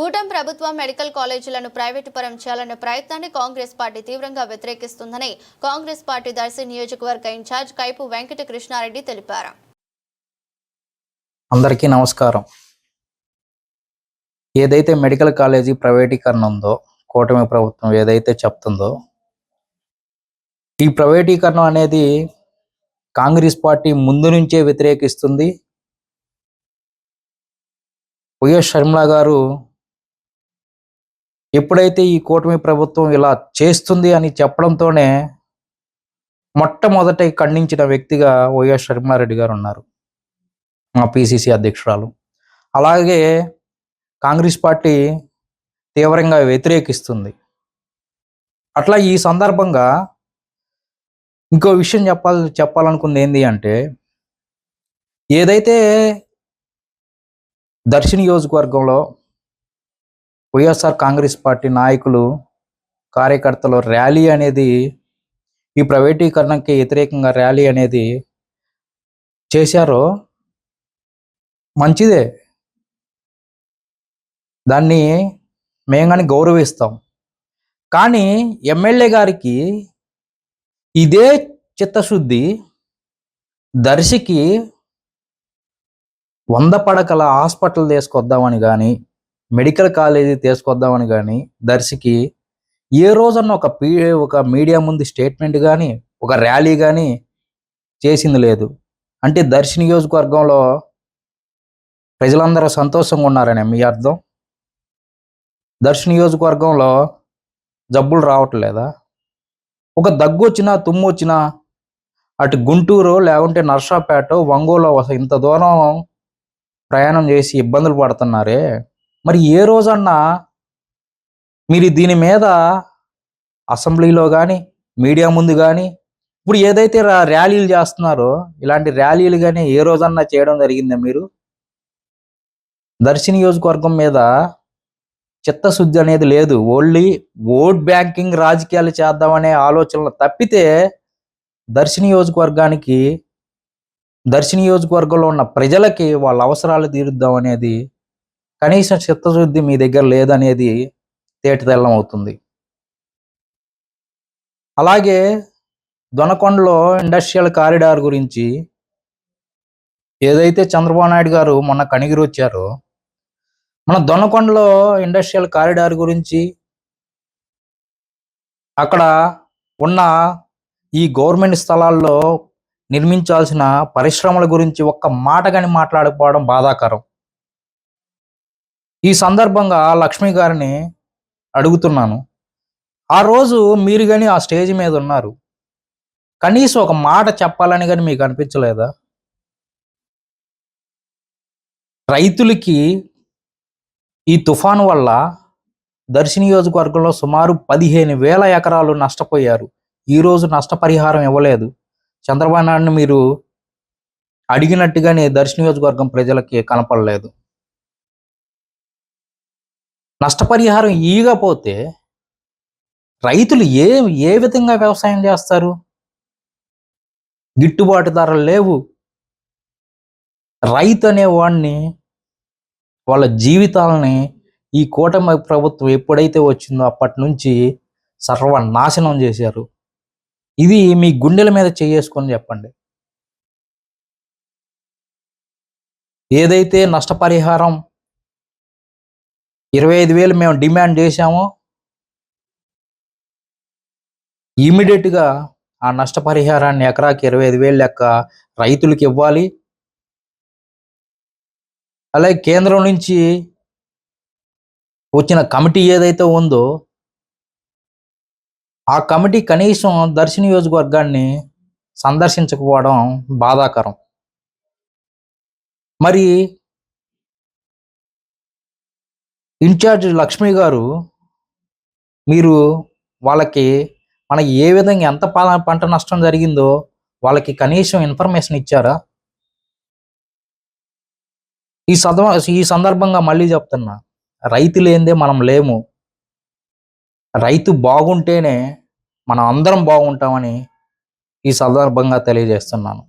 కూటమి ప్రభుత్వం medical కాలేజీలను private పరం చేయాలనే ప్రయత్నాన్ని కాంగ్రెస్ పార్టీ తీవ్రంగా వ్యతిరేకిస్తుందని కాంగ్రెస్ పార్టీ దర్శి నియోజకవర్గ ఇన్ఛార్జ్ కైపు వెంకట కృష్ణారెడ్డి తెలిపారు. అందరికీ నమస్కారం. ఏదైతే మెడికల్ కాలేజీ ప్రైవేటీకరణ ఉందో కూటమి ప్రభుత్వం ఏదైతే చెప్తుందో ఈ ప్రైవేటీకరణ అనేది కాంగ్రెస్ పార్టీ ముందు నుంచే వ్యతిరేకిస్తుంది. వైఎస్ షర్మిల గారు ఎప్పుడైతే ఈ కూటమి ప్రభుత్వం ఇలా చేస్తుంది అని చెప్పడంతోనే మొట్టమొదట ఖండించిన వ్యక్తిగా వైఎస్ షర్మారెడ్డి గారు ఉన్నారు. మా పిసిసి అధ్యక్షురాలు. అలాగే కాంగ్రెస్ పార్టీ తీవ్రంగా వ్యతిరేకిస్తుంది. అట్లా ఈ సందర్భంగా ఇంకో విషయం చెప్పాలి చెప్పాలనుకుంది ఏంటి అంటే ఏదైతే దర్శి నియోజకవర్గంలో వైఎస్ఆర్ కాంగ్రెస్ పార్టీ నాయకులు కార్యకర్తలు ర్యాలీ అనేది ఈ ప్రైవేటీకరణకి వ్యతిరేకంగా ర్యాలీ అనేది చేశారో మంచిదే. దాన్ని మేము కానీ గౌరవిస్తాం. కానీ ఎమ్మెల్యే గారికి ఇదే చిత్తశుద్ధి దర్శికి వంద పడకల హాస్పిటల్ తీసుకొద్దామని కానీ మెడికల్ కాలేజీ తీసుకొద్దామని కానీ దర్శికి ఏ రోజన్న ఒక పీ ఒక మీడియా ముందు స్టేట్మెంట్ కానీ ఒక ర్యాలీ కానీ చేసింది లేదు. అంటే దర్శి నియోజకవర్గంలో ప్రజలందరూ సంతోషంగా ఉన్నారనే మీ అర్థం? దర్శి నియోజకవర్గంలో జబ్బులు రావట్లేదా? ఒక దగ్గు వచ్చినా తుమ్ము వచ్చినా అటు గుంటూరు లేకుంటే నర్సాపేట ఒంగోలు ఇంత దూరం ప్రయాణం చేసి ఇబ్బందులు పడుతున్నారే? మరి ఏ రోజన్నా మీరు దీని మీద అసెంబ్లీలో కానీ మీడియా ముందు కానీ ఇప్పుడు ఏదైతే ర్యాలీలు చేస్తున్నారో ఇలాంటి ర్యాలీలు కానీ ఏ రోజన్నా చేయడం జరిగిందా మీరు? దర్శి నియోజకవర్గం మీద చిత్తశుద్ధి అనేది లేదు. ఓన్లీ ఓట్ బ్యాంకింగ్ రాజకీయాలు చేద్దామనే ఆలోచనలు తప్పితే దర్శి నియోజకవర్గానికి దర్శి నియోజకవర్గంలో ఉన్న ప్రజలకి వాళ్ళ అవసరాలు తీరుద్దాం అనేది కనీసం చిత్తశుద్ధి మీ దగ్గర లేదనేది తేటతెల్లం అవుతుంది అలాగే దొనకొండలో ఇండస్ట్రియల్ కారిడార్ గురించి ఏదైతే చంద్రబాబు నాయుడు గారు మొన్న కనిగిరి వచ్చారో మన దొనకొండలో ఇండస్ట్రియల్ కారిడార్ గురించి అక్కడ ఉన్న ఈ గవర్నమెంట్ స్థలాల్లో నిర్మించాల్సిన పరిశ్రమల గురించి ఒక్క మాట కానీ మాట్లాడకపోవడం బాధాకరం. ఈ సందర్భంగా లక్ష్మి గారిని అడుగుతున్నాను. ఆ రోజు మీరు కానీ ఆ స్టేజ్ మీద ఉన్నారు. కనీసం ఒక మాట చెప్పాలని కానీ మీకు అనిపించలేదా? రైతులకి ఈ తుఫాను వల్ల దర్శి నియోజకవర్గంలో సుమారు పదిహేను వేల ఎకరాలు నష్టపోయారు. ఈరోజు నష్టపరిహారం ఇవ్వలేదు. చంద్రబాబు నాయుడుని మీరు అడిగినట్టుగానే దర్శి నియోజకవర్గం ప్రజలకి కనపడలేదు. నష్టపరిహారం ఇయ్యకపోతే రైతులు ఏ ఏ విధంగా వ్యవసాయం చేస్తారు? గిట్టుబాటు ధరలు లేవు. రైతు అనేవాడిని వాళ్ళ జీవితాలని ఈ కూటమి ప్రభుత్వం ఎప్పుడైతే వచ్చిందో అప్పటి నుంచి సర్వనాశనం చేశారు. ఇది మీ గుండెల మీద చేసుకొని చెప్పండి. ఏదైతే నష్టపరిహారం ఇరవై ఐదు వేలు మేము డిమాండ్ చేశాము. ఇమీడియట్గా ఆ నష్టపరిహారాన్ని ఎకరాకి ఇరవై ఐదు వేలు లెక్క రైతులకు ఇవ్వాలి. అలాగే కేంద్రం నుంచి వచ్చిన కమిటీ ఏదైతే ఉందో ఆ కమిటీ కనీసం దర్శి నియోజకవర్గాన్ని సందర్శించకపోవడం బాధాకరం. మరి ఇన్ఛార్జ్ లక్ష్మి గారు మీరు వాళ్ళకి మనకి ఏ విధంగా ఎంత పంట నష్టం జరిగిందో వాళ్ళకి కనీసం ఇన్ఫర్మేషన్ ఇచ్చారా? ఈ సద ఈ సందర్భంగా మళ్ళీ చెప్తున్నా. రైతు లేనిదే మనం లేము. రైతు బాగుంటేనే మనం అందరం బాగుంటామని ఈ సందర్భంగా తెలియజేస్తున్నాను.